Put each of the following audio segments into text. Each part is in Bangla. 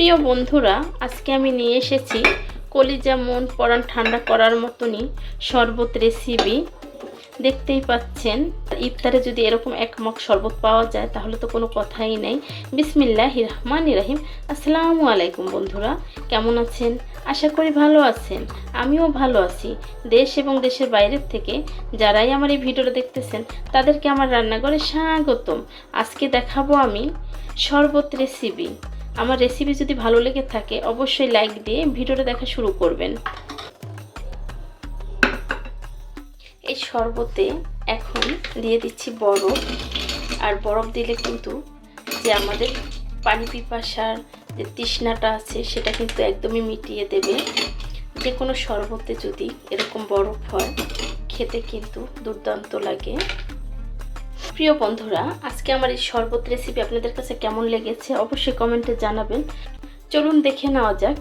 প্রিয় বন্ধুরা, আজকে আমি নিয়ে এসেছি কলিজা মন পরান ঠান্ডা করার মতনই শরবত রেসিপি দেখতেই পাচ্ছেন, ইফতারে যদি এরকম এক মগ শরবত পাওয়া যায়, তাহলে তো কোনো কথাই নেই। বিসমিল্লাহ রহমান ইরাহিম আসসালামু আলাইকুম বন্ধুরা, কেমন আছেন? আশা করি ভালো আছেন। আমিও ভালো আছি। দেশ এবং দেশের বাইরের থেকে যারাই আমার এই ভিডিওটা দেখতেছেন, তাদেরকে আমার রান্নাঘরে স্বাগতম। আজকে দেখাবো আমি শরবত রেসিপি আমার রেসিপি যদি ভালো লেগে থাকে, অবশ্যই লাইক দিয়ে ভিডিওটা দেখা শুরু করবেন। এই শরবতে এখন দিয়ে দিচ্ছি বরফ। আর বরফ দিলে কিন্তু যে আমাদের পানি পিপাসার যে তৃষ্ণাটা আছে, সেটা কিন্তু একদমই মিটিয়ে দেবে। যে কোনো শরবতে যদি এরকম বরফ হয়, খেতে কিন্তু দুর্দান্ত লাগে। প্রিয় বন্ধুরা, আজকে আমার এই শরবত রেসিপি আপনাদের কাছে কেমন লেগেছে অবশ্যই কমেন্টে জানাবেন। চলুন দেখে নেওয়া যাক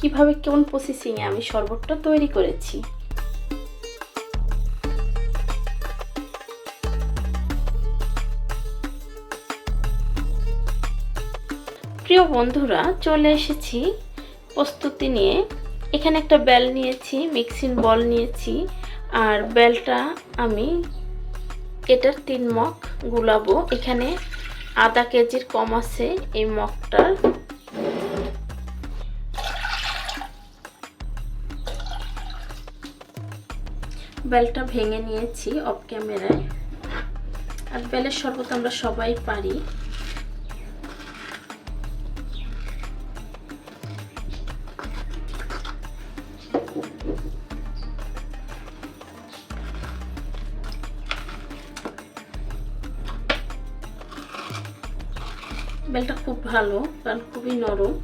কীভাবে কোন প্রসেসিংয়ে আমি শরবতটা তৈরি করেছি। প্রিয় বন্ধুরা, চলে এসেছি প্রস্তুতি নিয়ে। এখানে একটা বেল নিয়েছি মিক্সিং বল নিয়েছি, আর বেলটা আমি এটার তিন মগ গুলাবো। এখানে আধা কেজির কম আছে এই মগটার। বেলটা ভেঙে নিয়েছি অফ ক্যামেরায়। আর বেলের শরবত আমরা সবাই পারি। বেলটা খুব ভালো, কারণ খুবই নরম।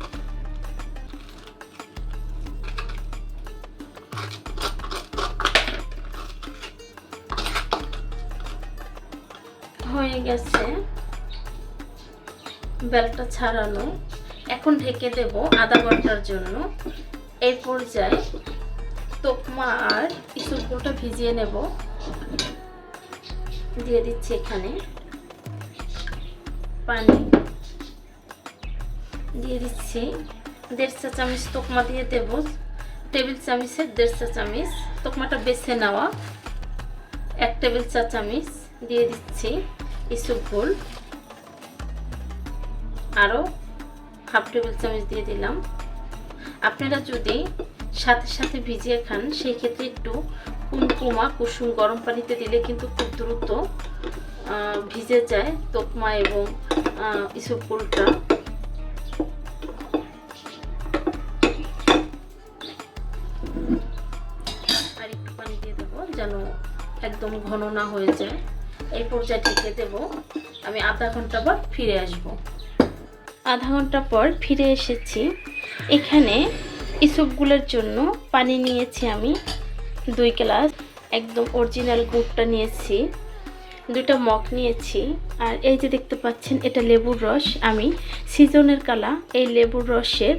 হয়ে গেছে বেলটা ছাড়ানো। এখন ঢেকে দেব আধা ঘণ্টার জন্য। এই পর্যায়ে তোকমা আর ইসুরগুলোটা ভিজিয়ে নেব। দিয়ে দিচ্ছি এখানে পানি। দিয়ে দিচ্ছি। দেড় চা চামচ তোকমা দিয়ে দেব। টেবিল চামচের দেড় চা চামচ। তোকমাটা বেছে নেওয়া। এক টেবিল চা চামচ দিয়ে দিচ্ছি ইসুপগুল আরও হাফ টেবিল চামচ দিয়ে দিলাম। আপনারা যদি সাথে সাথে ভিজিয়ে খান, সেই ক্ষেত্রে একটু কুমকুমা, কুসুম গরম পানিতে দিলে কিন্তু খুব দ্রুত ভিজে যায় তোকমা এবং ইসুপগুলটা একদম ঘন না হয়ে যায়, এই পর্যায়ে ঢেকে দেব। আমি আধা ঘণ্টা পর ফিরে আসব। আধা ঘণ্টা পর ফিরে এসেছি। এখানে ইসুপগুলোর জন্য পানি নিয়েছি আমি। দুই গ্লাস, একদম অরিজিনাল গুড়টা নিয়েছি। দুইটা মগ নিয়েছি। আর এই যে দেখতে পাচ্ছেন, এটা লেবুর রস। আমি সিজনের কালা, এই লেবুর রসের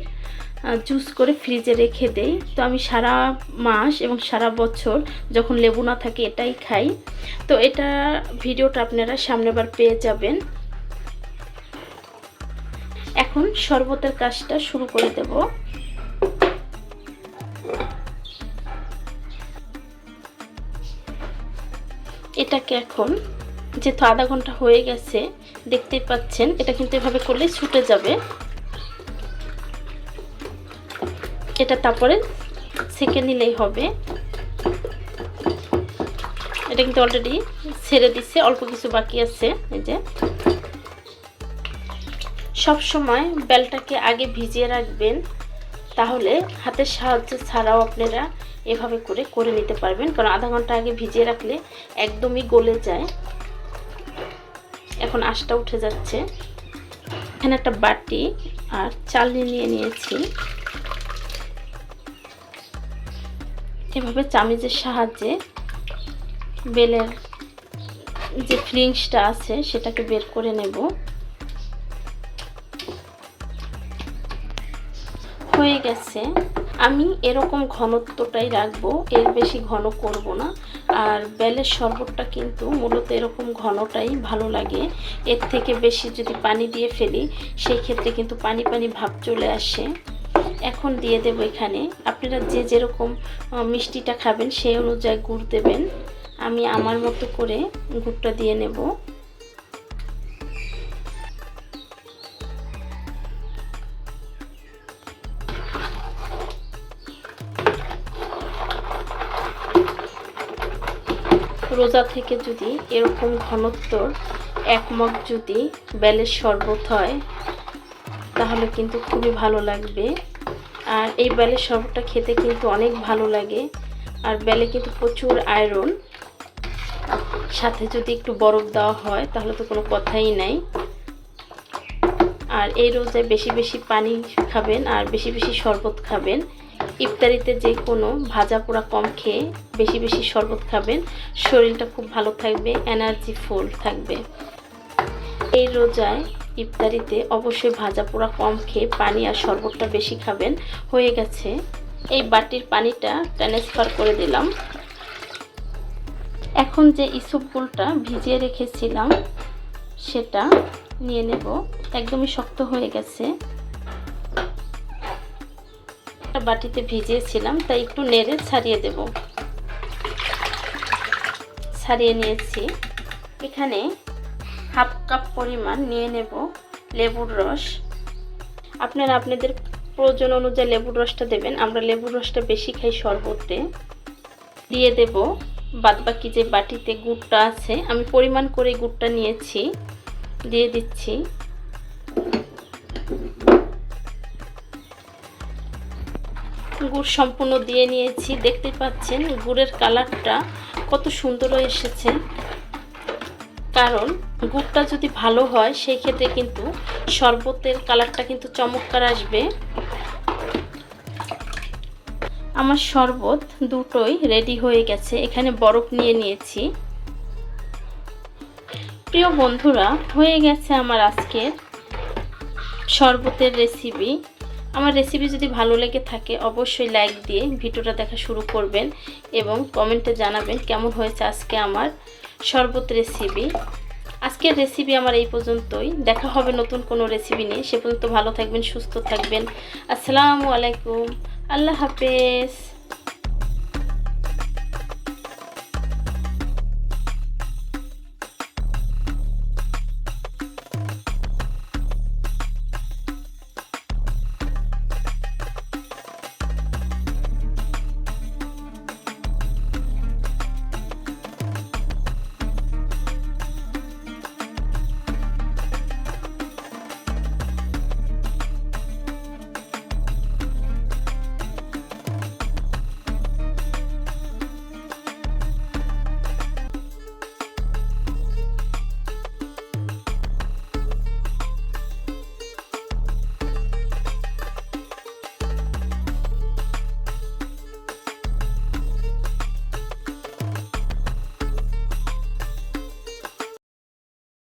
জুস করে ফ্রিজে রেখে দেই। তো আমি সারা মাস এবং সারা বছর যখন লেবু না থাকে এটাই খাই। তো এটা ভিডিওটা আপনারা সামনেবার পেয়ে যাবেন। এখন শরবতের কাজটা শুরু করে দেব। এটাকে এখন, যেহেতু আধা ঘণ্টা হয়ে গেছে, দেখতেই পাচ্ছেন, এটা কিন্তু এভাবে করলে ছুটে যাবে। এটা তারপরে সেকে নিলেই হবে। এটা কিন্তু অলরেডি ছেড়ে দিচ্ছে অল্প কিছু বাকি আছে, এই যে। সব সময় বেলটাকে আগে ভিজিয়ে রাখবেন, তাহলে হাতের সাহায্য ছাড়াও আপনারা এভাবে করে করে নিতে পারবেন, কারণ আধা ঘণ্টা আগে ভিজিয়ে রাখলে একদমই গলে যায়। এখন আশটা উঠে যাচ্ছে। এখানে একটা বাটি আর চালনি নিয়ে নিয়েছি। এভাবে চামিজের সাহায্যে বেলের যে ফ্রিংসটা আছে, সেটাকে বের করে নেব। হয়ে গেছে। আমি এরকম ঘনত্বটাই রাখব, এর বেশি ঘন করব না। আর বেলের শরবতটা কিন্তু মূলত এরকম ঘনটাই ভালো লাগে। এর থেকে বেশি যদি পানি দিয়ে ফেলি, সেই ক্ষেত্রে কিন্তু পানি পানি ভাব চলে আসে। এখন দিয়ে দেব এখানে। আপনারা যে যেরকম মিষ্টিটা খাবেন সেই অনুযায়ী গুড় দেবেন। আমি আমার মতো করে গুড়টা দিয়ে নেব। রোজা থেকে যদি এরকম ঘনত্বর এক মগ যদি বেলের শরবত হয়, তাহলে কিন্তু খুবই ভালো লাগবে। আর এই বেলের শরবতটা খেতে কিন্তু অনেক ভালো লাগে। আর বেলে কিন্তু প্রচুর আয়রন সাথে যদি একটু বরফ দেওয়া হয়, তাহলে তো কোনো কথাই নাই। আর এই রোজায় বেশি বেশি পানি খাবেন আর বেশি বেশি শরবত খাবেন। ইফতারিতে যে কোনো ভাজা পোড়া কম খেয়ে বেশি বেশি শরবত খাবেন। শরীরটা খুব ভালো থাকবে এনার্জি ফুল থাকবে। এই রোজায় ইফতারিতে অবশ্যই ভাজা পোড়া কম খেয়ে পানি আর শরবতটা বেশি খাবেন। হয়ে গেছে। এই বাটির পানিটা ট্রান্সফার করে দিলাম। এখন যে ইসবগুলটা ভিজিয়ে রেখেছিলাম, সেটা নিয়ে নেব। একদমই শক্ত হয়ে গেছে। বাটিতে ভিজিয়েছিলাম, তাই একটু নেড়ে ছাড়িয়ে দেব। ছাড়িয়ে নিয়েছি। এখানে হাফ কাপ পরিমাণ নিয়ে নেব লেবুর রস। আপনারা আপনাদের প্রয়োজন অনুযায়ী লেবুর রসটা দেবেন। আমরা লেবুর রসটা বেশি খাই শরবতে। দিয়ে দেব বাদবাকি যে বাটিতে গুড়টা আছে, আমি পরিমাণ করে গুড়টা নিয়েছি, দিয়ে দিচ্ছি। গুড় সম্পূর্ণ দিয়ে নিয়েছি। দেখতে পাচ্ছেন, গুড়ের কালারটা কত সুন্দর এসেছে। কারণ গুড়টা যদি ভালো হয় সেই ক্ষেত্রে কিন্তু শরবতের কালারটা কিন্তু চমৎকার আসবে। আমার শরবত দুটোই রেডি হয়ে গেছে, এখানে বরফ নিয়ে নিয়েছি। প্রিয় বন্ধুরা, হয়ে গেছে আমার আজকের শরবতের রেসিপি আমার রেসিপি যদি ভালো লেগে থাকে, অবশ্যই লাইক দিয়ে ভিডিওটা দেখা শুরু করবেন এবং কমেন্টে জানাবেন কেমন হয়েছে আজকে আমার শরবত রেসিপি আজকের রেসিপি আমার এই পর্যন্তই। দেখা হবে নতুন কোনো রেসিপি নিয়ে। সে পর্যন্ত ভালো থাকবেন, সুস্থ থাকবেন। আসসালামু আলাইকুম। আল্লাহ হাফেজ।